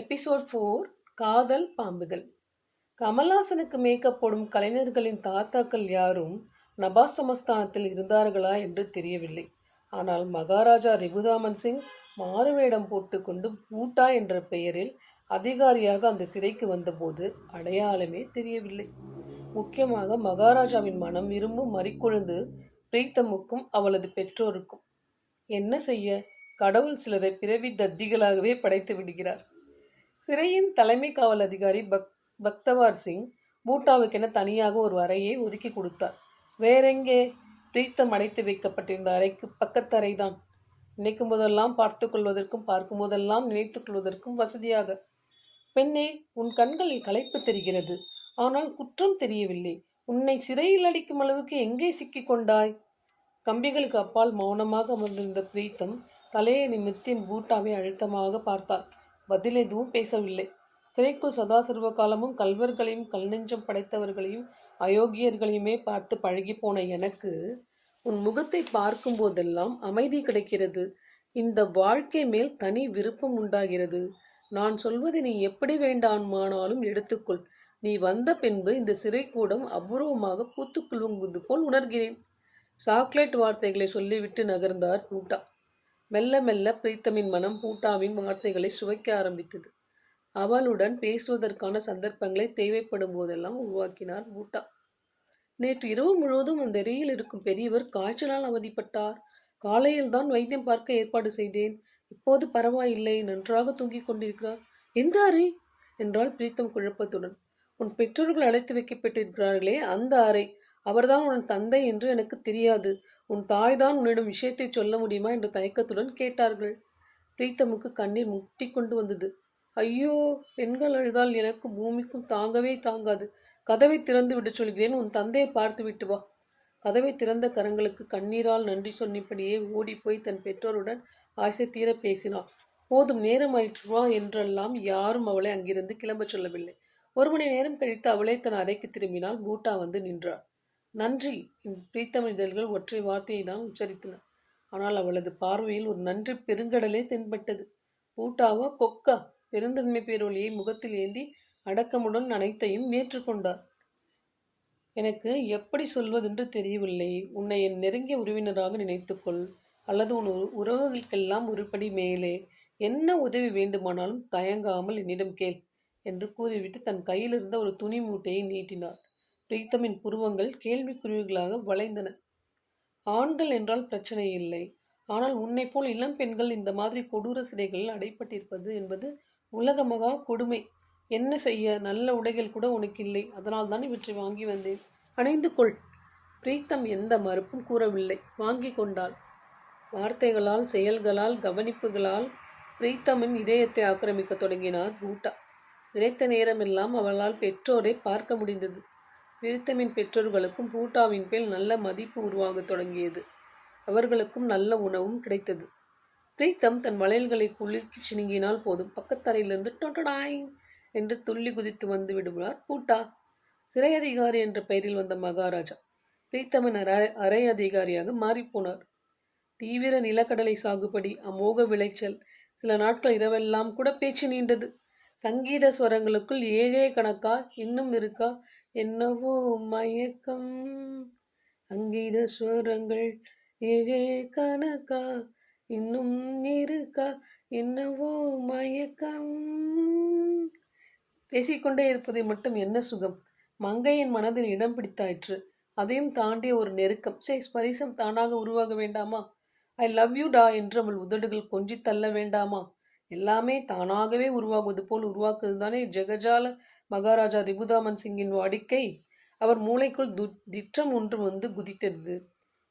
Episode four காதல் பாம்புகள். கமல்ஹாசனுக்கு makeup போடும் கலைஞர்களின் தாத்தாக்கள் யாரும் நபாஸ் சமஸ்தானத்தில் இருந்தார்களா என்று தெரியவில்லை. ஆனால் மகாராஜா ரிபுதாமன் சிங் மாறுவேடம் போட்டுக்கொண்டு பூட்டா என்ற பெயரில் அதிகாரியாக அந்த சிறைக்கு வந்தபோது அடையாளமே தெரியவில்லை. முக்கியமாக மகாராஜாவின் மனம் விரும்பும் மறிக்குழுந்து பிரீத்தமுக்கும் அவளது பெற்றோருக்கும். என்ன செய்ய? கடவுள் சிலரை பிறவி தத்திகளாகவே படைத்து விடுகிறார். சிறையின் தலைமை காவல் அதிகாரி பக் பக்தவார் சிங் பூட்டாவுக்கென தனியாக ஒரு அறையை ஒதுக்கி கொடுத்தார். வேறெங்கே? பிரீத்தம் அடைத்து வைக்கப்பட்டிருந்த அறைக்கு பக்கத்து அறைதான். நினைக்கும் போதெல்லாம் பார்த்து கொள்வதற்கும் பார்க்கும் போதெல்லாம் நினைத்துக் கொள்வதற்கும் வசதியாக. பெண்ணே உன் கண்களில் களைப்பு தெரிகிறது. ஆனால் குற்றம் தெரியவில்லை. உன்னை சிறையில் அடிக்கும் அளவுக்கு எங்கே சிக்கிக் கொண்டாய்? கம்பிகளுக்கு அப்பால் மௌனமாக அமர்ந்திருந்த பிரீத்தம் தலையை நிமித்தின் பூட்டாவை அழுத்தமாக பார்த்தாள். பதில் எதுவும் பேசவில்லை. சிறைக்குள் சதா சர்வ காலமும் கல்வர்களையும் கல்நெஞ்சம் படைத்தவர்களையும் அயோக்கியர்களையுமே பார்த்து பழகி போன எனக்கு உன் முகத்தை பார்க்கும் போதெல்லாம் அமைதி கிடைக்கிறது. இந்த வாழ்க்கை மேல் தனி விருப்பம் உண்டாகிறது. நான் சொல்வதை நீ எப்படி வேண்டாமானாலும் எடுத்துக்கொள். நீ வந்த பின்பு இந்த சிறைக்கூடம் அபூர்வமாக பூத்துக்குழுங்குவது போல் உணர்கிறேன். சாக்லேட் வார்த்தைகளை சொல்லிவிட்டு நகர்ந்தார் பூட்டா மெல்ல மெல்ல பிரீத்தமின் மனம் பூட்டாவின் வார்த்தைகளை சுவைக்க ஆரம்பித்தது. அவளுடன் பேசுவதற்கான சந்தர்ப்பங்களை தேவைப்படும் போதெல்லாம் உருவாக்கினார் பூட்டா. நேற்று இரவு முழுவதும் அந்த அறையில் இருக்கும் பெரியவர் காய்ச்சலால் அவதிப்பட்டார். காலையில் தான் வைத்தியம் பார்க்க ஏற்பாடு செய்தேன். இப்போது பரவாயில்லை நன்றாக தூங்கிக் கொண்டிருக்கிறார். எந்த அறை? என்றாள் பிரீத்தம் குழப்பத்துடன். உன் பெற்றோர்கள் அழைத்து வைக்கப்பட்டிருக்கிறார்களே அந்த அறை. அவர்தான் உன் தந்தை என்று எனக்கு தெரியாது. உன் தாய்தான் உன்னிடம் விஷயத்தை சொல்ல முடியுமா? என்று தயக்கத்துடன் கேட்டார்கள். பிரீத்தமுக்கு கண்ணீர் முட்டி கொண்டு வந்தது. ஐயோ பெண்கள் அழுதால் எனக்கு பூமிக்கும் தாங்கவே தாங்காது. கதவை திறந்து விட சொல்கிறேன் உன் தந்தையை பார்த்து விட்டு வா. கதவை திறந்த கரங்களுக்கு கண்ணீரால் நன்றி சொன்னிப்படியே ஓடிப்போய் தன் பெற்றோருடன் ஆசை தீர பேசினாள். போதும் நேரம் ஆயிற்று வா என்றெல்லாம் யாரும் அவளை அங்கிருந்து கிளம்பச் சொல்லவில்லை. ஒரு மணி நேரம் கழித்து அவளே தன் அறைக்கு திரும்பினால் பூட்டா வந்து நின்றாள். நன்றி. என் பிரீத்தமிழ் இதழ்கள் ஒற்றை வார்த்தையை தான் உச்சரித்தன. ஆனால் அவளது பார்வையில் ஒரு நன்றி பெருங்கடலே தென்பட்டது. பூட்டாவா கொக்கா பெருந்தன்மை பேரொழியை முகத்தில் ஏந்தி அடக்கமுடன் அனைத்தையும் ஏற்றுக்கொண்டார் எனக்கு எப்படி சொல்வதென்று தெரியவில்லை. உன்னை என் நெருங்கிய உறவினராக நினைத்துக்கொள். அல்லது உன் உறவுகளுக்கெல்லாம் ஒருபடி மேலே. என்ன உதவி வேண்டுமானாலும் தயங்காமல் என்னிடம் கேள் என்று கூறிவிட்டு தன் கையிலிருந்த ஒரு துணி மூட்டையை நீட்டினார். பிரீத்தமின் புருவங்கள் கேள்விக்குறிவுகளாக வளைந்தன. ஆண்கள் என்றால் பிரச்சனை இல்லை. ஆனால் உன்னை போல் இளம் பெண்கள் இந்த மாதிரி கொடூர சிறைகளில் அடைப்பட்டிருப்பது என்பது உலக மகா கொடுமை. என்ன செய்ய? நல்ல உடைகள் கூட உனக்கு இல்லை அதனால் தான் இவற்றை வாங்கி வந்தேன். அணிந்து கொள். பிரீத்தம் எந்த மறுப்பும் கூறவில்லை. வாங்கி கொண்டாள். வார்த்தைகளால் செயல்களால் கவனிப்புகளால் பிரீத்தமின் இதயத்தை ஆக்கிரமிக்க தொடங்கினார் பூட்டா. நினைத்த நேரமெல்லாம் அவளால் பெற்றோரை பார்க்க முடிந்தது. விருத்தமின் பெற்றோர்களுக்கும் பூட்டாவின் பேர் நல்ல மதிப்பு உருவாகத் தொடங்கியது. அவர்களுக்கும் நல்ல உணவும் கிடைத்தது. பிரீத்தம் தன் வளையல்களை குலுக்கி சினுங்கினால் போதும். பக்கத்தரையிலிருந்து டொட்டடாய் என்று துள்ளி குதித்து வந்து விடுவார் பூட்டா. சிறை அதிகாரி என்ற பெயரில் வந்த மகாராஜா. பிரீத்தமின் அரை அரை அதிகாரியாக மாறிப்போனார். தீவிர நிலக்கடலை சாகுபடி அமோக விளைச்சல். சில நாட்கள் இரவெல்லாம் கூட பேச்சு நீண்டது. சங்கீத ஸ்வரங்களுக்குள் ஏழே கணக்கா? இன்னும் இருக்கா? என்னவோ மயக்கம். சங்கீத ஸ்வரங்கள் ஏழே கணக்கா? இன்னும் இருக்கா? என்னவோ மயக்கம். பேசிக்கொண்டே இருப்பதை மட்டும் என்ன சுகம்? மங்கையின் மனதில் இடம் பிடித்தாயிற்று. அதையும் தாண்டிய ஒரு நெருக்கம். சே ஸ்பரிசம் தானாக உருவாக வேண்டாமா? ஐ லவ் யூ டா என்று அவள் உதடுகள் கொஞ்சி தள்ள வேண்டாமா? எல்லாமே தானாகவே உருவாகுவது போல் உருவாக்குவது தானே ஜெகஜால மகாராஜா ரிபுதாமன் சிங்கின் வாடிக்கை. அவர் மூளைக்குள் து திட்டம் ஒன்று வந்து குதித்தது.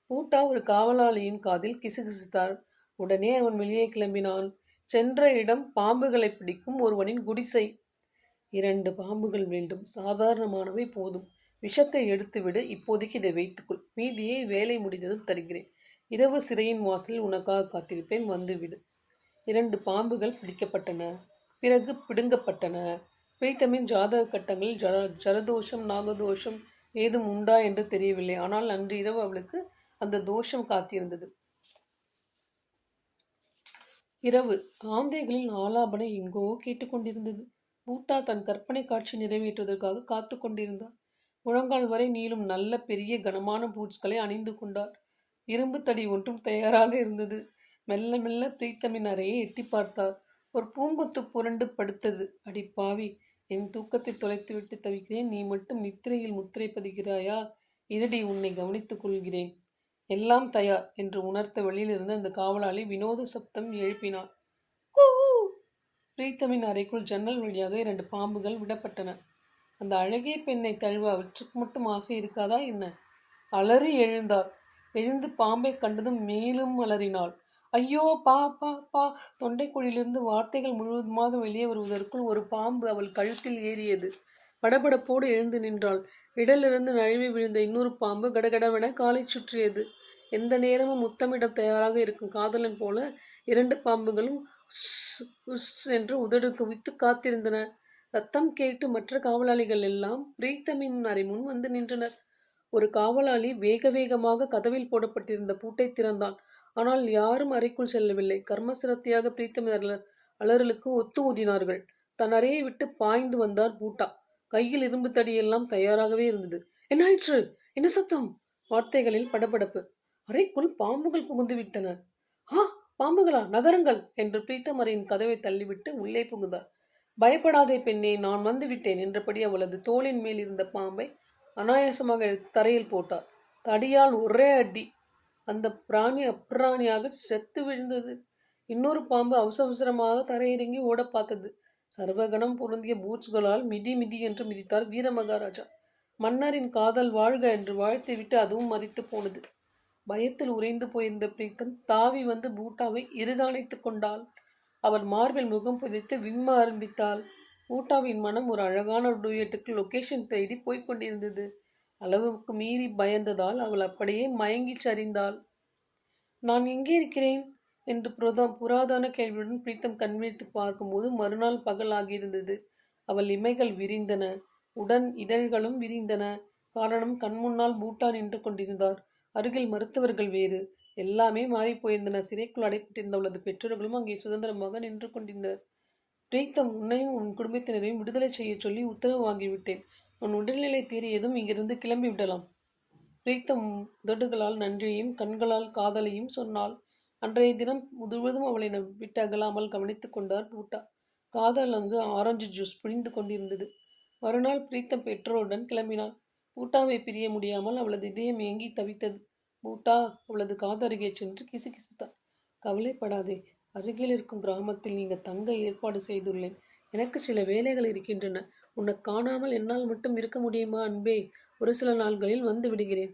பூட்டா ஒரு காவலாளியின் காதில் கிசுகிசுத்தார். உடனே அவன் வெளியே கிளம்பினான். சென்ற இடம் பாம்புகளை பிடிக்கும் ஒருவனின் குடிசை. இரண்டு பாம்புகள் வேண்டும் சாதாரணமானவை போதும். விஷத்தை எடுத்துவிடு இப்போதைக்கு இதை வைத்துக்கொள். மீதியை வேலை முடிந்ததும் தருகிறேன். இரவு சிறையின் வாசலில் உனக்காக காத்திருப்பேன் வந்துவிடு. இரண்டு பாம்புகள் பிடிக்கப்பட்டன. பிறகு பிடுங்கப்பட்டன. பிரீத்தமின் ஜாதக கட்டங்களில் ஜல ஜலதோஷம் நாகதோஷம் ஏதும் உண்டா என்று தெரியவில்லை. ஆனால் அன்று இரவு அவளுக்கு அந்த தோஷம் காத்திருந்தது. இரவு ஆந்தைகளின் ஆலாபனை எங்கோ கேட்டுக்கொண்டிருந்தது பூட்டா தன் கற்பனை காட்சி நிறைவேற்றுவதற்காக காத்து கொண்டிருந்தார் முழங்கால் வரை நீளும் நல்ல பெரிய கனமான பூட்ஸ்களை அணிந்து கொண்டார் இரும்பு தடி ஒன்றும் தயாராக இருந்தது. மெல்ல மெல்ல பிரீத்தமின் அறையை எட்டி பார்த்தார் ஒரு பூங்கொத்து புரண்டு படுத்தது. அடி பாவி என் தூக்கத்தை தொலைத்துவிட்டு தவிக்கிறேன். நீ மட்டும் நித்திரையில் முத்திரை பதிக்கிறாயா? இதடி உன்னை கவனித்துக் கொள்கிறேன். எல்லாம் தயார் என்று உணர்த்த வெளியிலிருந்து அந்த காவலாளி வினோத சப்தம் எழுப்பினார் கூ பிரீத்தமின் அறைக்குள் ஜன்னல் வழியாக இரண்டு பாம்புகள் விடப்பட்டன. அந்த அழகிய பெண்ணை தழுவ அவற்றுக்கு மட்டும் ஆசை இருக்காதா என்ன? அலறி எழுந்தாள். எழுந்து பாம்பை கண்டதும் மேலும் அலறினாள். ஐயோ பா பா பா. தொண்டைக்குழியிலிருந்து வார்த்தைகள் முழுவதுமாக வெளியே வருவதற்குள் ஒரு பாம்பு அவள் கழுத்தில் ஏறியது. படபடப்போடு எழுந்து நின்றாள். இடலிருந்து நழுவி விழுந்த இன்னொரு பாம்பு கடகடவென காலை சுற்றியது. எந்த நேரமும் முத்தமிட தயாராக இருக்கும் காதலன் போல இரண்டு பாம்புகளும் உஸ் உஸ் என்று உதடு குவித்து காத்திருந்தன. ரத்தம் கேட்டு மற்ற காவலாளிகள் எல்லாம் பிரீத்தமின் அறை முன் வந்து நின்றனர். ஒரு காவலாளி வேக வேகமாக கதவில் போடப்பட்டிருந்த பூட்டை திறந்தான் ஆனால் யாரும் அறைக்குள் செல்லவில்லை. கர்மசிரத்தியாக பிரீத்தமின் அலறலுக்கு ஒத்து ஊதினார்கள். தன் அறையை விட்டு பாய்ந்து வந்தார் பூட்டா. கையில் இரும்பு தடியெல்லாம் தயாராகவே இருந்தது. என்னாயிற்று என்ன சத்தம்? வார்த்தைகளில் படபடப்பு. அறைக்குள் பாம்புகள் புகுந்து விட்டன. ஆ பாம்புகளா? நகரங்கள்? என்று பிரீத்தம் அறையின் கதவை தள்ளிவிட்டு உள்ளே புகுந்தார். பயப்படாதே பெண்ணே நான் வந்து விட்டேன் என்றபடி அவளது தோளின் மேல் இருந்த பாம்பை அனாயாசமாக எடுத்து தரையில் போட்டார். தடியால் ஒரே அடி அந்த பிராணி அப்பிராணியாக செத்து விழுந்தது. இன்னொரு பாம்பு அவசர அவசரமாக தரையிறங்கி ஓட பார்த்தது. சர்வகணம் பொருந்திய பூச்சுகளால் மிதி மிதி என்று மிதித்தார் வீர மகாராஜா மன்னரின் காதல் வாழ்க என்று வாழ்த்துவிட்டு அதுவும் மறித்து போனது. பயத்தில் உறைந்து போயிருந்த பிரீத்தம் தாவி வந்து பூட்டாவை இறுகாணைத்துக் கொண்டாள். அவள் மார்பில் முகம் புதைத்து விம்ம ஆரம்பித்தாள். பூட்டாவின் மனம் ஒரு அழகான டூயட்டுக்கு லொக்கேஷன் தேடி போய்க் கொண்டிருந்தது. அளவுக்கு மீறி பயந்ததால் அவள் அப்படியே மயங்கிச் சரிந்தாள். நான் எங்கே இருக்கிறேன்? என்று புரதா புராதன கேள்வியுடன் பிரீத்தம் கண்விழித்து பார்க்கும்போது மறுநாள் பகல் ஆகியிருந்தது. அவள் இமைகள் விரிந்தன. உடன் இதழ்களும் விரிந்தன. காரணம் கண்முன்னால் பூட்டா நின்று கொண்டிருந்தார். அருகில் மருத்துவர்கள் வேறு. எல்லாமே மாறிப் போயிருந்தன. சிறைக்குள் அடைப்பட்டிருந்த அவளது பெற்றோர்களும் அங்கே சுதந்திரமாக நின்று கொண்டிருந்தனர். பிரீத்தம் உன்னையும் உன் குடும்பத்தினரையும் விடுதலை செய்யச் சொல்லி உத்தரவு வாங்கிவிட்டேன். உன் உடல்நிலை தீரியதும் இங்கிருந்து கிளம்பி விடலாம். பிரீத்தம் உதடுகளால் நன்றியையும் கண்களால் காதலையும் சொன்னாள். அன்றைய தினம் முழுவதும் அவளை விட்டு அகலாமல் கவனித்து கொண்டார் பூட்டா. காதல் அங்கு ஆரஞ்சு ஜூஸ் புரிந்து கொண்டிருந்தது. மறுநாள் பிரீத்தம் பெற்றோருடன் கிளம்பினாள். பூட்டாவை பிரிய முடியாமல் அவளது இதயம் ஏங்கி தவித்தது. பூட்டா அவளது காதருகே சென்று கிசுகிசுத்தாள். கவலைப்படாதே அருகில் இருக்கும் கிராமத்தில் நீங்கள் தங்க ஏற்பாடு செய்துள்ளேன். எனக்கு சில வேலைகள் இருக்கின்றன. உன்னை காணாமல் என்னால் மட்டும் இருக்க முடியுமா அன்பே? ஒரு சில நாள்களில் வந்து விடுகிறேன்.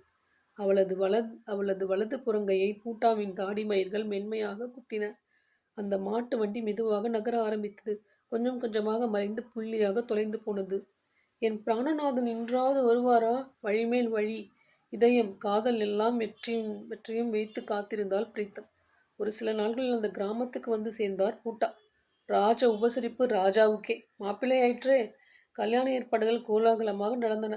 அவளது வலது அவளது வலது புறங்கையை பூட்டாவின் தாடி மயிர்கள் மென்மையாக குத்தின. அந்த மாட்டு வண்டி மெதுவாக நகர ஆரம்பித்தது. கொஞ்சம் கொஞ்சமாக மறைந்து புள்ளியாக தொலைந்து போனது. என் பிராணநாதன் இன்றாவது வருவாரா? வழிமேல் வழி. இதயம் காதல் எல்லாம் வெற்றியும் வெற்றியும் வைத்து காத்திருந்தால் பிரீத்தம் ஒரு சில நாள்களில் அந்த கிராமத்துக்கு வந்து சேர்ந்தார் பூட்டா. ராஜ உபசரிப்பு ராஜாவுக்கே. மாப்பிள்ளை ஆயிற்றே கல்யாண ஏற்பாடுகள் கோலாகலமாக நடந்தன.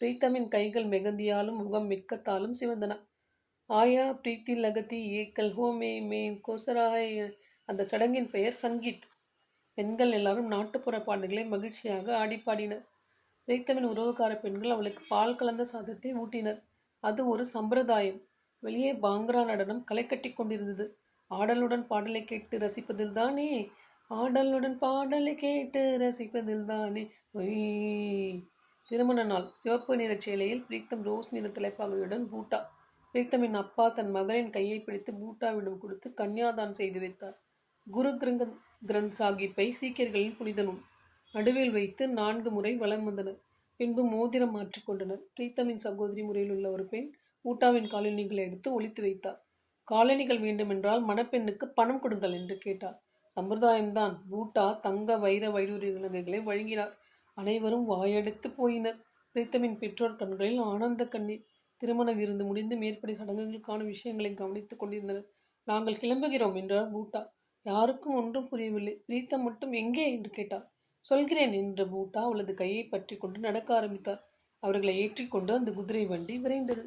பிரீத்தமின் கைகள் மெகந்தியாலும் முகம் மிக்கத்தாலும் சிவந்தன. ஆயா பிரீத்தி லகதி ஏக்கல் ஹோமே மே கோசராய கோசராய் அந்த சடங்கின் பெயர் சங்கீத். பெண்கள் எல்லாரும் நாட்டுப்புற பாடல்களை மகிழ்ச்சியாக ஆடி பாடினர் பிரீத்தமின் உறவுக்கார பெண்கள் அவளுக்கு பால் கலந்த சாதத்தை ஊட்டினர். அது ஒரு சம்பிரதாயம். வெளியே பாங்கரா நடனம் களை கட்டி கொண்டிருந்தது. ஆடலுடன் பாடலை கேட்டு ரசிப்பதில் தானே ஆடலுடன் பாடலை கேட்டு ரசிப்பதில் தானே. திருமண நாள். சிவப்பு நிறச் சேலையில் பிரீத்தம் ரோஸ் நிற தலைப்பாகையுடன் பூட்டா. பிரீத்தமின் அப்பா தன் மகளின் கையை பிடித்து பூட்டாவிடம் கொடுத்து கன்யாதான் செய்து வைத்தார். குரு கிரந்த கிரந்த் சாஹிப்பை சீக்கியர்களின் புனித நூல் நடுவில் வைத்து நான்கு முறை வலம் வந்தனர். பின்பு மோதிரம் மாற்றிக்கொண்டனர் பிரீத்தமின் சகோதரி முறையில் உள்ள ஒரு பெண் பூட்டாவின் காலனிகளை எடுத்து ஒளித்து வைத்தார். காலனிகள் வேண்டுமென்றால் மணப்பெண்ணுக்கு பணம் கொடுங்கள் என்று கேட்டார். சம்பிரதாயம்தான். பூட்டா தங்க வைர வைடூரிய விலங்குகளை வழங்கினார். அனைவரும் வாயெடுத்து போயினர். பிரீத்தமின் பெற்றோர் கண்களில் ஆனந்த கண்ணீர். திருமண விருந்து முடிந்து மேற்படி சடங்குகளுக்கான விஷயங்களை கவனித்துக் கொண்டிருந்தனர். நாங்கள் கிளம்புகிறோம் என்றார் பூட்டா. யாருக்கும் ஒன்றும் புரியவில்லை. பிரீத்தம் மட்டும் எங்கே என்று கேட்டார். சொல்கிறேன் என்ற பூட்டா அவளது கையை பற்றி கொண்டு நடக்க ஆரம்பித்தார். அவர்களை ஏற்றிக்கொண்டு அந்த குதிரை வண்டி விரைந்தது.